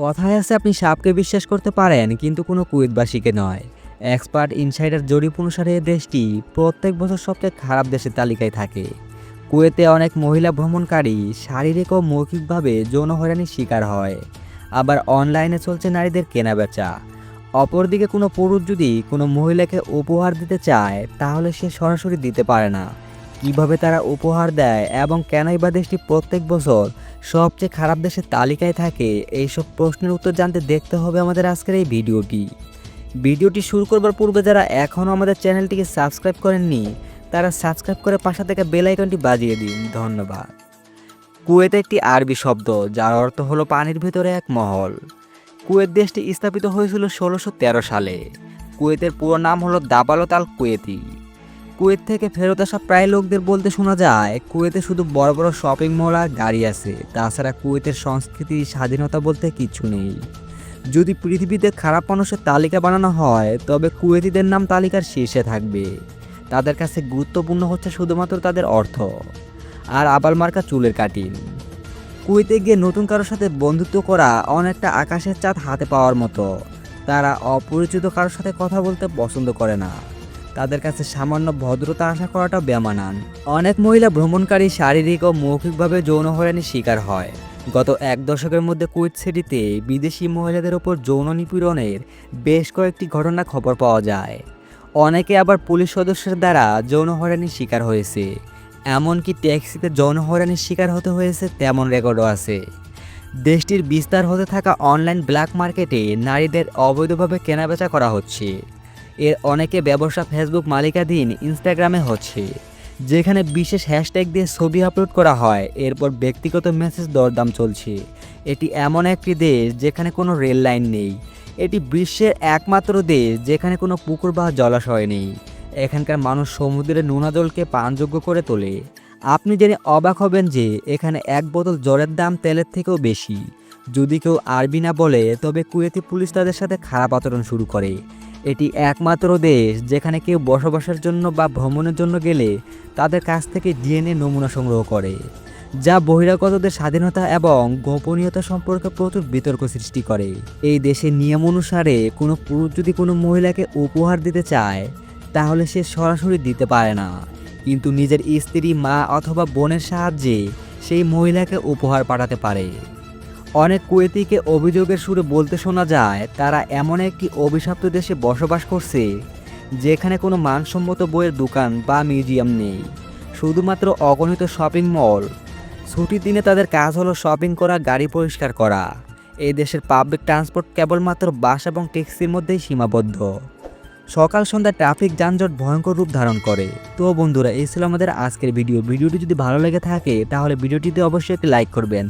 কথায় আছে আপনি সাপকে বিশ্বাস করতে পারেন, কিন্তু কোনো কুয়েতবাসীকে নয়। এক্সপার্ট ইনসাইডার জরিপ অনুসারে দেশটি প্রত্যেক বছর সবচেয়ে খারাপ দেশের তালিকায় থাকে। কুয়েতে অনেক মহিলা ভ্রমণকারী শারীরিক ও মৌখিকভাবে যৌন হয়রানির শিকার হয়। আবার অনলাইনে চলছে নারীদের কেনাবেচা। অপরদিকে কোনো পুরুষ যদি কোনো মহিলাকে উপহার দিতে চায়, তাহলে সে সরাসরি দিতে পারে না। কীভাবে তারা উপহার দেয় এবং কেনই বা দেশটি প্রত্যেক বছর সবচেয়ে খারাপ দেশের তালিকায় থাকে, এইসব প্রশ্নের উত্তর জানতে দেখতে হবে আমাদের আজকের এই ভিডিওটি। ভিডিওটি শুরু করবার পূর্বে যারা এখনও আমাদের চ্যানেলটিকে সাবস্ক্রাইব করেননি, তারা সাবস্ক্রাইব করে পাশে থেকে বেল আইকনটি বাজিয়ে দিন। ধন্যবাদ। কুয়েত একটি আরবি শব্দ, যার অর্থ হলো পানির ভিতরে এক মহল। কুয়েত দেশটি স্থাপিত হয়েছিল ষোলোশো সালে। কুয়েতের পুরো নাম হলো দাবালত আল কুয়েতি। কুয়েত থেকে ফেরত আসা প্রায় লোকদের বলতে শোনা যায়, কুয়েতে শুধু বড় বড় শপিং মল আর গাড়ি আছে। তাছাড়া কুয়েতের সংস্কৃতি, স্বাধীনতা বলতে কিছু নেই। যদি পৃথিবীতে খারাপ মানুষের তালিকা বানানো হয়, তবে কুয়েতিদের নাম তালিকার শীর্ষে থাকবে। তাদের কাছে গুরুত্বপূর্ণ হচ্ছে শুধুমাত্র তাদের অর্থ। আর আবাল মার্কা চুলের কাটিন কুয়েতে গিয়ে নতুন কারোর সাথে বন্ধুত্ব করা অনেকটা আকাশের চাঁদ হাতে পাওয়ার মতো। তারা অপরিচিত কারোর সাথে কথা বলতে পছন্দ করে না। তাদের কাছে সামান্য ভদ্রতা আশা করাটাও বেমানান। অনেক মহিলা ভ্রমণকারী শারীরিক ও মৌখিকভাবে যৌন হয়রানির শিকার হয়। গত এক দশকের মধ্যে কুয়েত সিটিতে বিদেশি মহিলাদের ওপর যৌন নিপীড়নের বেশ কয়েকটি ঘটনা খবর পাওয়া যায়। অনেকে আবার পুলিশ সদস্যের দ্বারা যৌন হয়রানির শিকার হয়েছে। এমনকি ট্যাক্সিতে যৌন হয়রানির শিকার হতে হয়েছে তেমন রেকর্ডও আছে। দেশটির বিস্তার হতে থাকা অনলাইন ব্ল্যাক মার্কেটে নারীদের অবৈধভাবে কেনাবেচা করা হচ্ছে। এর অনেকে ব্যবসা ফেসবুক মালিকাধীন ইনস্টাগ্রামে হচ্ছে। যেখানে বিশেষ হ্যাশট্যাগ দিয়ে ছবি আপলোড করা হয়, এরপর ব্যক্তিগত মেসেজ দরদাম চলছে। এটি এমন একটি দেশ যেখানে কোনো রেল লাইন নেই। এটি বিশ্বের একমাত্র দেশ যেখানে কোনো পুকুর বা জলাশয় নেই। এখানকার মানুষ সমুদ্রের নোনা জলকে পানযোগ্য করে তোলে। আপনি জেনে অবাক হবেন যে, এখানে এক বোতল জলের দাম তেলের থেকেও বেশি। যদি কেউ আরবি না বলে, তবে কুয়েতি পুলিশ তাদের সাথে খারাপ আচরণ শুরু করে। এটি একমাত্র দেশ যেখানে কেউ বসবাসের জন্য বা ভ্রমণের জন্য গেলে তাদের কাছ থেকে ডিএনএ নমুনা সংগ্রহ করে, যা বহিরাগতদের স্বাধীনতা এবং গোপনীয়তা সম্পর্কে প্রচুর বিতর্ক সৃষ্টি করে। এই দেশের নিয়ম অনুসারে কোনো পুরুষ যদি কোনো মহিলাকে উপহার দিতে চায়, তাহলে সে সরাসরি দিতে পারে না। কিন্তু নিজের স্ত্রী, মা অথবা বোনের সাহায্যে সেই মহিলাকে উপহার পাঠাতে পারে। অনেক কুয়েতিকে অভিযোগের সুরে বলতে শোনা যায়, তারা এমন একটি অভিশপ্ত দেশে বসবাস করছে, যেখানে কোনো মানসম্মত বইয়ের দোকান বা মিউজিয়াম নেই। শুধুমাত্র অগণিত শপিং মল। ছুটির দিনে তাদের কাজ হলো শপিং করা, গাড়ি পরিষ্কার করা। এই দেশের পাবলিক ট্রান্সপোর্ট কেবলমাত্র বাস এবং ট্যাক্সির মধ্যেই সীমাবদ্ধ। সকাল সন্ধ্যা ট্রাফিক যানজট ভয়ঙ্কর রূপ ধারণ করে। তো বন্ধুরা, এই ছিল আমাদের আজকের ভিডিও। ভিডিওটি যদি ভালো লেগে থাকে, তাহলে ভিডিওটিতে অবশ্যই একটি লাইক করবেন।